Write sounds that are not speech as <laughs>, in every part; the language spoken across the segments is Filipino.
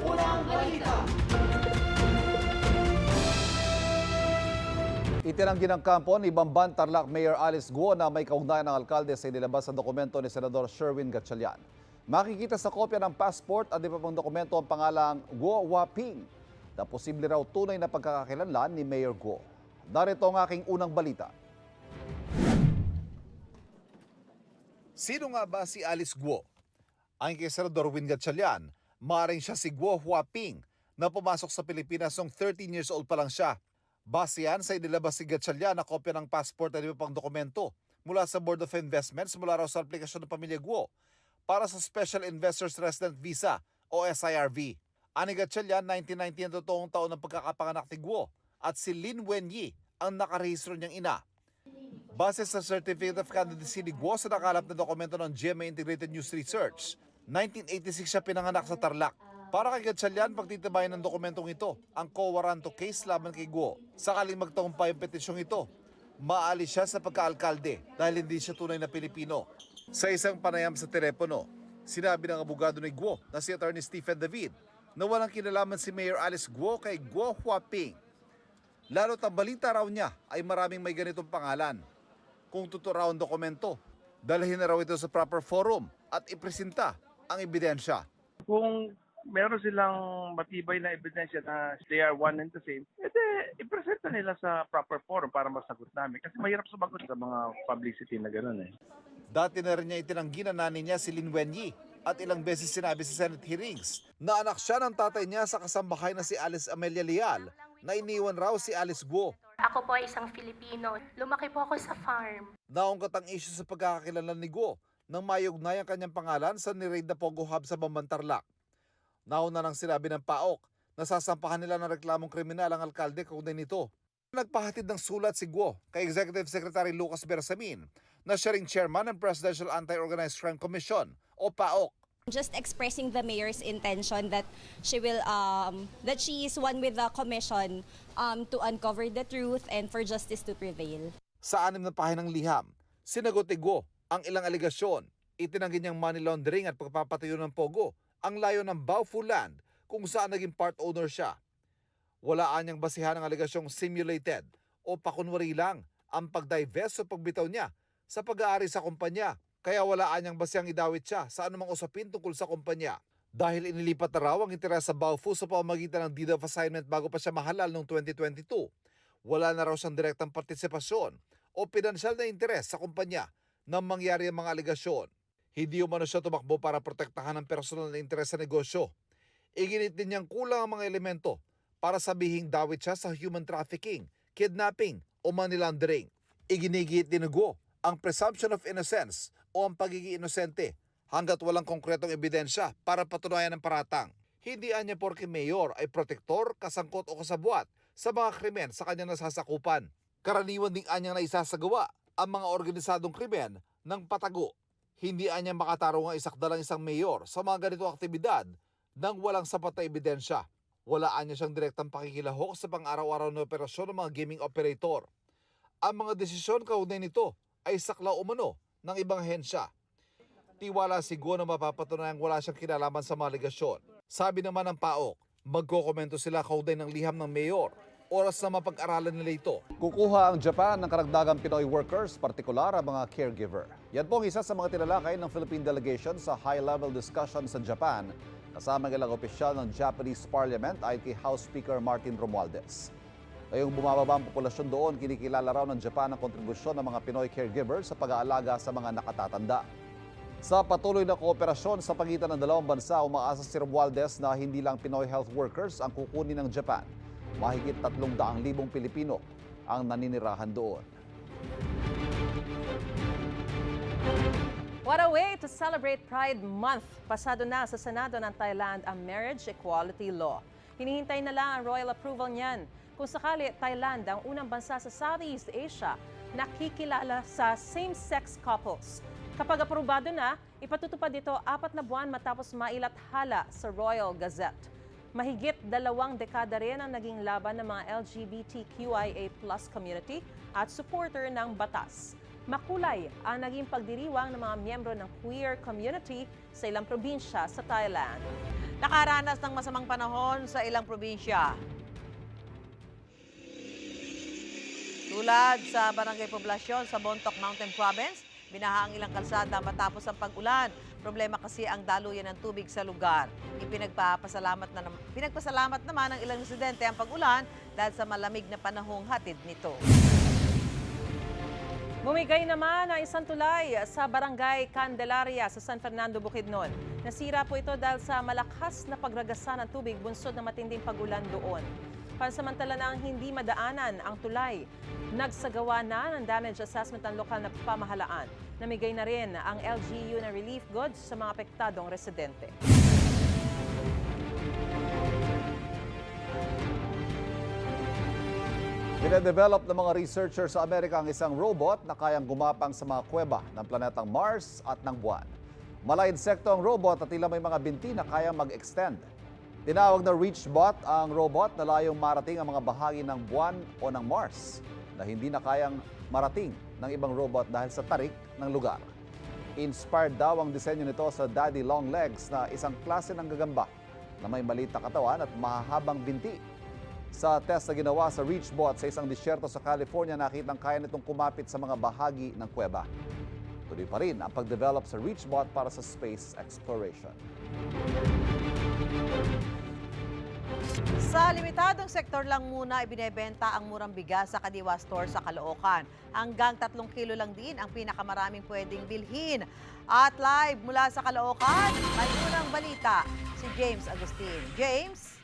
Unang balita. Itinanggi ng kampo ni Bamban Tarlac Mayor Alice Guo na may kaugnayan ng alkalde sa inilabas sa dokumento ni Senador Sherwin Gatchalian. Makikita sa kopya ng passport at iba pang dokumento ang pangalang Guo Waping na posible raw tunay na pagkakakilanlan ni Mayor Guo. Narito ang aking unang balita. Sino nga ba si Alice Guo? Ang kay Senador Win Gatchalian, maaaring siya si Guo Huaping na pumasok sa Pilipinas noong 13 years old pa lang siya. Base yan sa inilabas si Gatchalian na kopya ng passport at iba pang dokumento mula sa Board of Investments mula raw sa aplikasyon ng pamilya Guo para sa Special Investors Resident Visa o SIRV. Ani Gatchalian, 1990 ang totoong taon ng pagkakapanganak ni Guo at si Lin Wenyi ang nakarehistro niyang ina. Base sa Certificate of Candidacy ni Guo sa nakalap na dokumento ng GMA Integrated News Research, 1986 siya pinanganak sa Tarlac. Para kay Gatchalian, pagtitibayan ng dokumentong ito, ang co-waranto case laban kay Guo. Sakaling magtagumpay ang petisyong ito, maalis siya sa pagkaalkalde dahil hindi siya tunay na Pilipino. Sa isang panayam sa telepono, sinabi ng abogado ni Guo na si Attorney Stephen David na walang kinalaman si Mayor Alice Guo kay Guo Huaping. Lalo't ang balita raw niya ay maraming may ganitong pangalan. Kung totoo raw ang dokumento, dalhin na raw ito sa proper forum at ipresenta ang ebidensya. kung meron silang matibay na ebidensya na they are one and the same, edi ipresenta nila sa proper forum para masagot namin. Kasi mahirap sumagot sa mga publicity na gano'n eh. Dati na rin niya itinanggi na nanay niya si Lin Wenyi at ilang beses sinabi sa Senate hearings na anak siya ng tatay niya sa kasambahay na si Alice Amelia Leal na iniwan raw si Alice Guo. Ako po ay isang Filipino. Lumaki po ako sa farm. Naungkat ang issue sa pagkakakilanlan ni Guo nang mayugnay ang kanyang pangalan sa niraid na Pogo Hub sa Bambantarlak. Nauna nang sinabi ng PAOK na sasampahan nila ng reklamong kriminal ang alkalde kaugnay nito. Nagpahatid ng sulat si Guo kay Executive Secretary Lucas Bersamin na siya ring chairman ng Presidential Anti-Organized Crime Commission o PAOK. just expressing the mayor's intention that she will um, that she is one with the commission um, to uncover the truth and for justice to prevail. Sa anim na pahinang liham, sinagot ni Guo ang ilang aligasyon. Itinanggi niyang money laundering at pagpapatayo ng Pogo ang layo ng Baofu Land kung saan naging part owner siya. Walaan niyang basihan ang aligasyong simulated o pakunwari lang ang pagdivest o pagbitaw niya sa pag-aari sa kumpanya. Kaya walaan niyang basihang idawit siya sa anumang usapin tungkol sa kumpanya. Dahil inilipat na raw ang interes sa Baofu sa pamamagitan ng deed of assignment bago pa siya mahalal noong 2022. Wala na raw siyang direktang partisipasyon o pinansyal na interes sa kumpanya nang mangyari ang mga aligasyon. Hindi umano siya tumakbo para protektahan ang personal na interes sa negosyo. Iginit din niyang kulang ang mga elemento para sabihing dawit siya sa human trafficking, kidnapping o money laundering. Iginigit din Guo ang presumption of innocence o ang pagiging inosente hanggat walang konkretong ebidensya para patunayan ng paratang. Hindi anya porke mayor ay protektor, kasangkot o kasabwat sa mga krimen sa kanyang nasasakupan. Karaniwan ding anyang naisasagawa ang mga organisadong krimen ng patago. Hindi anya makatarong ang isakdalang isang mayor sa mga ganitong aktibidad nang walang sapat na ebidensya. Wala anya siyang direktang pakikilahok sa pang-araw-araw na operasyon ng mga gaming operator. Ang mga desisyon kaugnay nito ay saklaw umano ng ibang hensya. Tiwala si Go na mapapatunayang wala siyang kinalaman sa mga ligasyon. Sabi naman ng PAOK, magkokomento sila kaugnay ng liham ng mayor. Oras na mapag-aralan nila ito. Kukuha ang Japan ng karagdagang Pinoy workers, partikular ang mga caregiver. Yan po ang isa sa mga tinalakay ng Philippine delegation sa high-level discussion sa Japan kasama ng ilang opisyal ng Japanese Parliament ay kay House Speaker Martin Romualdez. Ngayong bumababa ang populasyon doon, kinikilala raw ng Japan ang kontribusyon ng mga Pinoy caregivers sa pag-aalaga sa mga nakatatanda. Sa patuloy na kooperasyon sa pagitan ng dalawang bansa, umaasa si Romualdez na hindi lang Pinoy health workers ang kukunin ng Japan. Mahigit 300,000 Pilipino ang naninirahan doon. What a way to celebrate Pride Month. Pasado na sa Senado ng Thailand ang Marriage Equality Law. Hinihintay na lang ang royal approval niyan. Kung sakali, Thailand ang unang bansa sa Southeast Asia na kikilala sa same-sex couples. Kapag aprobado na, ipatutupad ito apat na buwan matapos mailathala sa Royal Gazette. Mahigit dalawang dekada rin ang naging laban ng mga LGBTQIA plus community at supporter ng batas. Makulay ang naging pagdiriwang ng mga miyembro ng queer community sa ilang probinsya sa Thailand. nakaranas ng masamang panahon sa ilang probinsya. Tulad sa Barangay Poblasyon sa Bontoc Mountain Province, binaha ang ilang kalsada matapos ang pag-ulan. Problema kasi ang daluyan ng tubig sa lugar. Ipinagpapasalamat na pinagpasalamat naman ng ilang residente ang pag-ulan dahil sa malamig na panahong hatid nito. Bumigay naman ang isang tulay sa barangay Candelaria sa San Fernando, Bukidnon. Nasira po ito dahil sa malakas na pagragasa ng tubig bunsod ng matinding pag-ulan doon. Pansamantala na hindi madaanan ang tulay, nagsagawa na ng damage assessment ang lokal na pamahalaan. Namigay na rin ang LGU na relief goods sa mga apektadong residente. Dinedevelop ng mga researcher sa Amerika ang isang robot na kayang gumapang sa mga kuweba ng planetang Mars at ng buwan. Mala insekto ang robot at tila may mga binti na kayang mag-extend. Tinawag na ReachBot ang robot na layong marating ang mga bahagi ng buwan o ng Mars na hindi na kayang marating ng ibang robot dahil sa tarik ng lugar. Inspired daw ang disenyo nito sa Daddy Long Legs na isang klase ng gagamba na may maliit na katawan at mahahabang binti. Sa test na ginawa sa ReachBot sa isang disyerto sa California, nakitang kaya nitong kumapit sa mga bahagi ng kuweba. Tuloy pa rin ang pag-develop sa ReachBot para sa space exploration. Sa limitadong sektor lang muna ibinebenta ang murang bigas sa Kadiwa Store sa Caloocan. Hanggang 3 kilo lang din ang pinakamaraming pwedeng bilhin. At live mula sa Caloocan, may unang balita si James Agustin. James?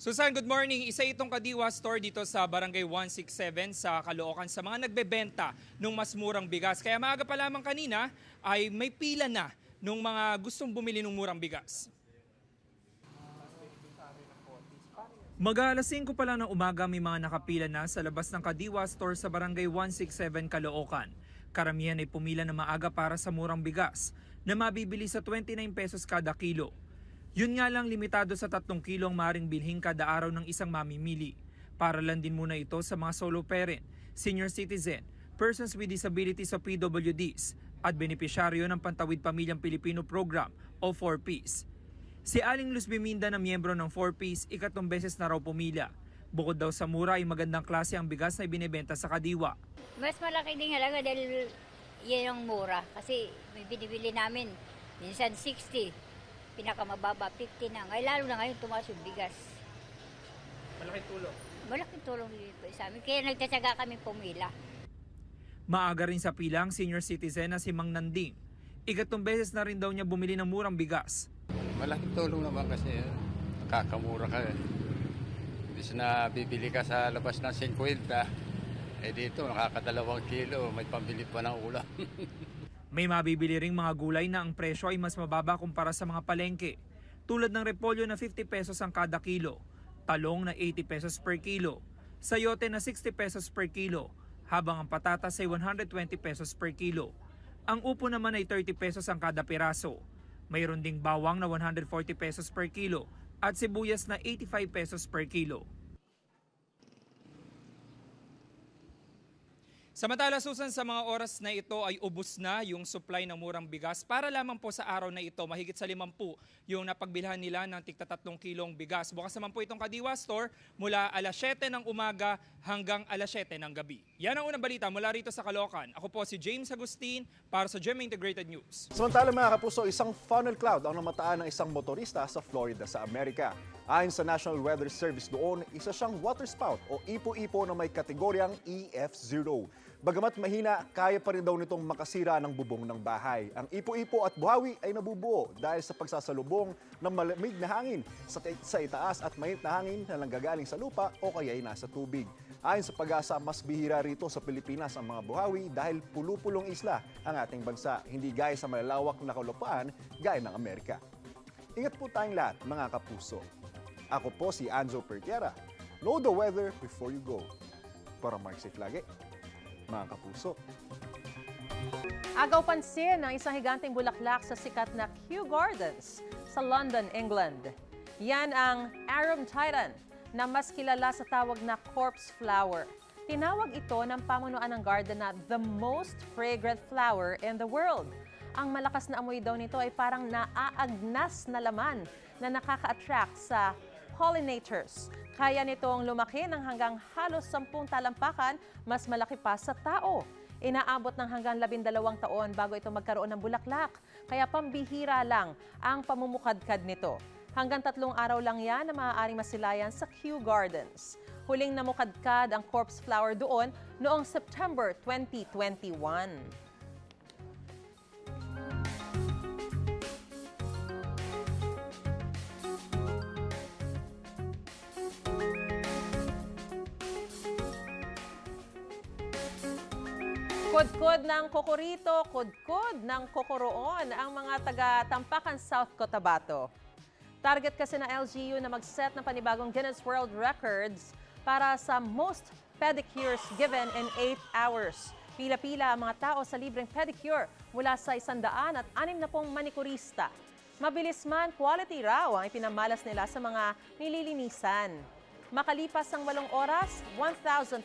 Susan, good morning. Isa itong Kadiwa store dito sa Barangay 167 sa Caloocan sa mga nagbebenta ng mas murang bigas. Kaya maaga pa lamang kanina ay may pila na ng mga gustong bumili ng murang bigas. Mag alas 5 pa lang ng umaga may mga nakapila na sa labas ng Kadiwa store sa Barangay 167 Caloocan. Karamihan ay pumila na maaga para sa murang bigas na mabibili sa 29 pesos kada kilo. Yun nga lang limitado sa 3 kilo ang maring bilhin kada araw ng isang mamimili. Para lang din muna ito sa mga solo parent, senior citizen, persons with disabilities o PWDs at benepisyaryo ng Pantawid Pamilyang Pilipino Program o 4Ps. Si Aling Luz Biminda na miyembro ng 4Ps, ikatlong beses na raw pumila. Bukod daw sa mura ay magandang klase ang bigas na ibinebenta sa Kadiwa. Mas malaki din halaga dahil yan ang mura. Kasi may binibili namin, minsan 60, pinakamababa 50 na. Ngayon lalo na ngayon tumaas yung bigas. Malaking tulong. Malaking tulong dito sa amin. Kaya nagtatsaga kami pumila. Maaga rin sa pila ang senior citizen na si Mang Nanding. Ikatlong beses na rin daw niya bumili ng murang bigas. Malaking tulong naman kasi eh. nakakamura ka eh. Bis na bibili ka sa labas ng 50, eh dito nakakadalawang kilo, may pambili pa ng ulam. <laughs> May mabibili ring mga gulay na ang presyo ay mas mababa kumpara sa mga palengke. Tulad ng repolyo na 50 pesos ang kada kilo, talong na 80 pesos per kilo, sayote na 60 pesos per kilo, habang ang patatas ay 120 pesos per kilo. Ang upo naman ay 30 pesos ang kada piraso. Mayroon ding bawang na 140 pesos per kilo at sibuyas na 85 pesos per kilo. Samantala Susan, sa mga oras na ito ay ubos na yung supply ng murang bigas. Para lamang po sa araw na ito, mahigit sa 50 yung napagbilhan nila ng tigta 3 kilong bigas. Bukas naman po itong Kadiwa Store mula alas 7 ng umaga hanggang alas 7 ng gabi. Yan ang unang balita mula rito sa Caloocan. Ako po si James Agustin para sa GMA Integrated News. Samantala mga kapuso, isang funnel cloud ang namataan ng isang motorista sa Florida sa Amerika. Ayon sa National Weather Service doon, isa siyang water spout o ipo-ipo na may kategoryang EF0. Bagamat mahina, kaya pa rin daw nitong makasira ng bubong ng bahay. Ang ipo-ipo at buhawi ay nabubuo dahil sa pagsasalubong ng malamig na hangin sa, sa itaas at mainit na hangin na nanggagaling sa lupa o kaya ay nasa tubig. Ayon sa pag-asa, mas bihira rito sa Pilipinas ang mga buhawi dahil pulupulong isla ang ating bansa, hindi gaya sa malalawak na kalupaan gaya ng Amerika. Ingat po tayong lahat, mga kapuso. Ako po si Anzo Pertiera. Know the weather before you go. Para Mark safe lagi, mga kapuso. Agaw pansin ang isang higanteng bulaklak sa sikat na Kew Gardens sa London, England. Yan ang Arum Titan na mas kilala sa tawag na corpse flower. Tinawag ito ng pamunuan ng garden na the most fragrant flower in the world. Ang malakas na amoy daw nito ay parang naaagnas na laman na nakaka-attract sa pollinators. Kaya nitong lumaki ng hanggang halos 10 talampakan, mas malaki pa sa tao. Inaabot ng hanggang 12 taon bago ito magkaroon ng bulaklak. Kaya pambihira lang ang pamumukadkad nito. Hanggang tatlong araw lang yan na maaaring masilayan sa Kew Gardens. Huling namukadkad ang corpse flower doon noong September 2021. Kudkod ng kokorito, kudkod ng kokoroon ang mga taga Tampakan South Cotabato. Target kasi ng LGU na mag-set ng panibagong Guinness World Records para sa most pedicures given in 8 hours. Pila-pila ang mga tao sa libreng pedicure mula sa isandaan at anim na pong manikurista. Mabilis man, quality raw ang ipinamalas nila sa mga nililinisan. Makalipas ang walong oras, 1,447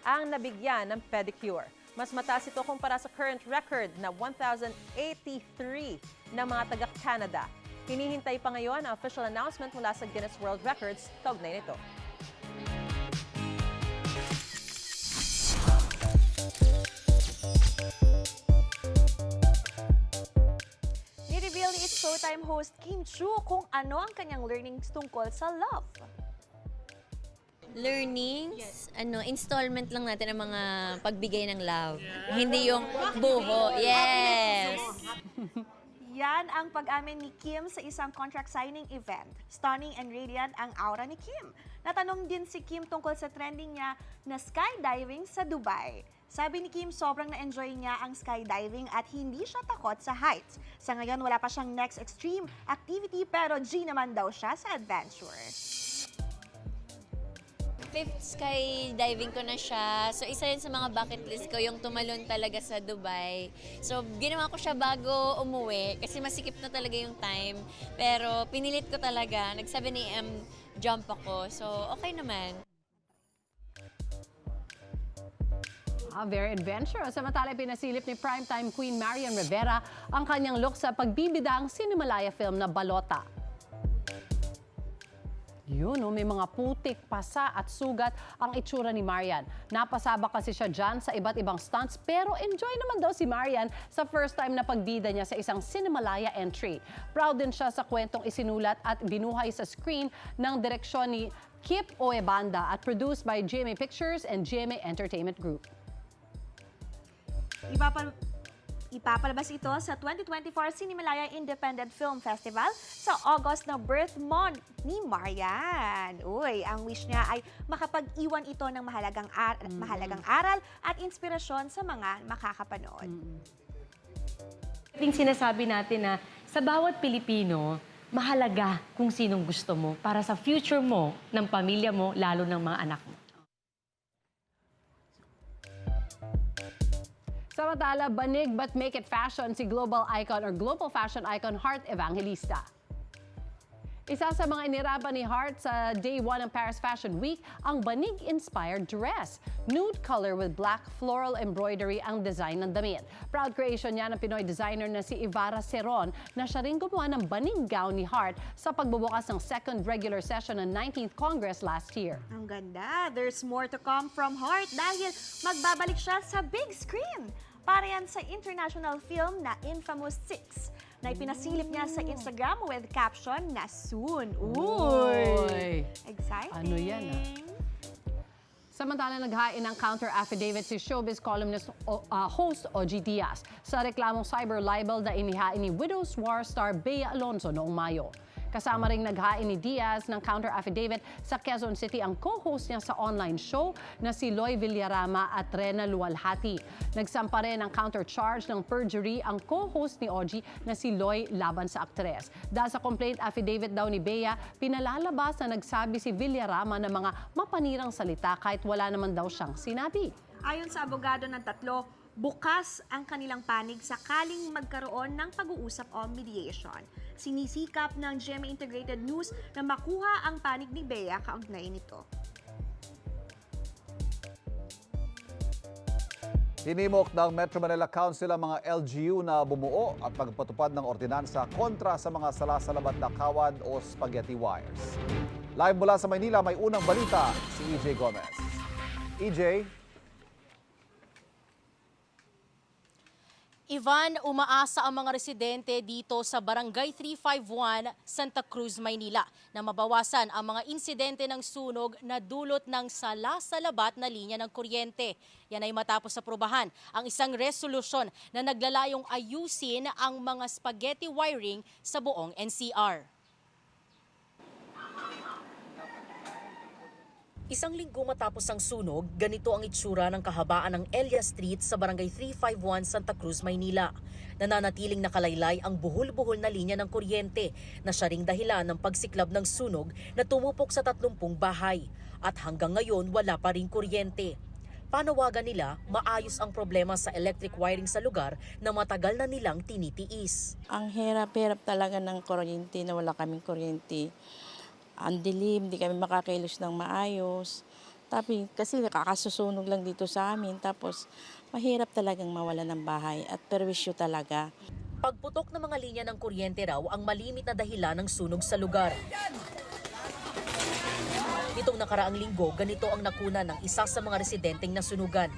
ang nabigyan ng pedicure. Mas mataas ito kumpara sa current record na 1,083 ng mga taga-Canada. Hinihintay pa ngayon ang official announcement mula sa Guinness World Records kaugnay nito. Ni-reveal ni It's Showtime host Kim Chu kung ano ang kanyang learnings tungkol sa love. learnings, ano, installment lang natin ang mga pagbigay ng love. Hindi yung buho. Yes! Yan ang pag-amin ni Kim sa isang contract signing event. Stunning and radiant ang aura ni Kim. Natanong din si Kim tungkol sa trending niya na skydiving sa Dubai. Sabi ni Kim, sobrang na-enjoy niya ang skydiving at hindi siya takot sa heights. Sa ngayon, wala pa siyang next extreme activity pero G naman daw siya sa adventure. Fifth skydiving ko na siya. So, isa yun sa mga bucket list ko, yung tumalon talaga sa Dubai. So, ginawa ko siya bago umuwi kasi masikip na talaga yung time. Pero, pinilit ko talaga. Nag 7 a.m. jump ako. So, okay naman. Ah, very adventurous. Samantala, pinasilip ni primetime queen Marian Rivera ang kanyang look sa pagbibidang Cinemalaya film na Balota. Yun, oh, may mga putik, pasa at sugat ang itsura ni Marian. Napasaba kasi siya dyan sa iba't ibang stunts pero enjoy naman daw si Marian sa first time na pagbida niya sa isang Cinemalaya entry. Proud din siya sa kwentong isinulat at binuhay sa screen ng direksyon ni Kip Oebanda at produced by GMA Pictures and GMA Entertainment Group. Ipapal Ipapalabas ito sa 2024 Cinemalaya Independent Film Festival sa August na birth month ni Marian. Uy, ang wish niya ay makapag-iwan ito ng mahalagang, ar- mahalagang aral at inspirasyon sa mga makakapanood. Yung sinasabi natin na sa bawat Pilipino, mahalaga kung sinong gusto mo para sa future mo, ng pamilya mo, lalo ng mga anak mo. Samantala, banig but make it fashion si global icon or global fashion icon Heart Evangelista. Isa sa mga inirapan ni Hart sa day 1 ng Paris Fashion Week, ang banig-inspired dress. Nude color with black floral embroidery ang design ng damit. Proud creation niya ng Pinoy designer na si Ivara Seron na siya rin gumawa ng banig gown ni Hart sa pagbubukas ng second regular session ng 19th Congress last year. Ang ganda. There's more to come from Heart dahil magbabalik siya sa big screen. Para yan sa international film na Infamous 6 na ipinasilip niya sa Instagram with caption na soon. Uy! Exciting! Ano yan, ah? Samantala, naghain ng counter affidavit si showbiz columnist o, ah, host Ogie Diaz sa reklamong cyber libel na inihain ni Widows War star Bea Alonzo noong Mayo. Kasama ring naghain ni Diaz ng counter affidavit sa Quezon City ang co-host niya sa online show na si Loy Villarama at Rena Lualhati. Nagsampa rin ng counter charge ng perjury ang co-host ni Ogie na si Loy laban sa aktres. Dahil sa complaint affidavit daw ni Bea, pinalalabas na nagsabi si Villarama ng mga mapanirang salita kahit wala naman daw siyang sinabi. Ayon sa abogado ng tatlo, bukas ang kanilang panig sakaling magkaroon ng pag-uusap o mediation. Sinisikap ng GMA Integrated News na makuha ang panig ni Bea kaugnay nito. Hinimok ng Metro Manila Council ang mga LGU na bumuo at magpatupad ng ordinansa kontra sa mga salasalabat na kawad o spaghetti wires. Live mula sa Maynila, may unang balita si EJ Gomez. EJ, Ivan, umaasa ang mga residente dito sa Barangay 351, Santa Cruz, Maynila na mabawasan ang mga insidente ng sunog na dulot ng sala-salabat na linya ng kuryente. Yan ay matapos sa prubahan ang isang resolusyon na naglalayong ayusin ang mga spaghetti wiring sa buong NCR. Isang linggo matapos ang sunog, ganito ang itsura ng kahabaan ng Elia Street sa Barangay 351, Santa Cruz, Maynila. Nananatiling nakalaylay ang buhol-buhol na linya ng kuryente na siya ring dahilan ng pagsiklab ng sunog na tumupok sa 30 bahay. At hanggang ngayon wala pa rin kuryente. Panawagan nila, maayos ang problema sa electric wiring sa lugar na matagal na nilang tinitiis. Ang hirap-hirap talaga ng kuryente na wala kaming kuryente. Ang dilim, di kami makakilos ng maayos. Tapi, kasi nakakasusunog lang dito sa amin. Tapos, mahirap talagang mawala ng bahay at perwisyo talaga. Pagputok ng mga linya ng kuryente raw ang malimit na dahilan ng sunog sa lugar. Itong nakaraang linggo, ganito ang nakuna ng isa sa mga residenteng nasunugan.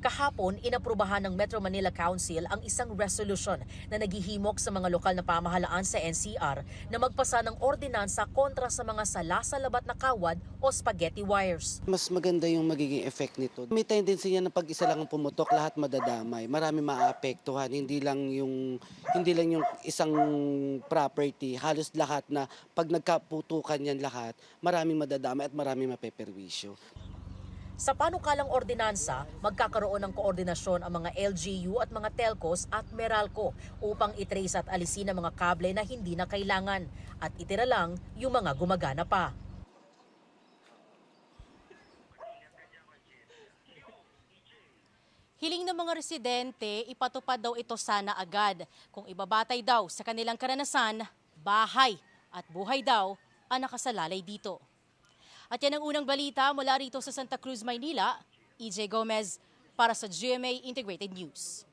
Kahapon, inaprubahan ng Metro Manila Council ang isang resolution na naghihimok sa mga lokal na pamahalaan sa NCR na magpasa ng ordinansa kontra sa mga sala-salabat na kawad o spaghetti wires. Mas maganda yung magiging effect nito. May tendency yan na pag isa lang ang pumutok, lahat madadamay. Marami maapektuhan, hindi lang yung hindi lang yung isang property, halos lahat na pag nagkaputukan yan lahat, maraming madadamay at maraming mapeperwisyo. Sa panukalang ordinansa, magkakaroon ng koordinasyon ang mga LGU at mga telcos at Meralco upang itrace at alisin ang mga kable na hindi na kailangan at itira lang yung mga gumagana pa. Hiling ng mga residente, ipatupad daw ito sana agad. Kung ibabatay daw sa kanilang karanasan, bahay at buhay daw ang nakasalalay dito. At yan ang unang balita mula rito sa Santa Cruz, Maynila. EJ Gomez para sa GMA Integrated News.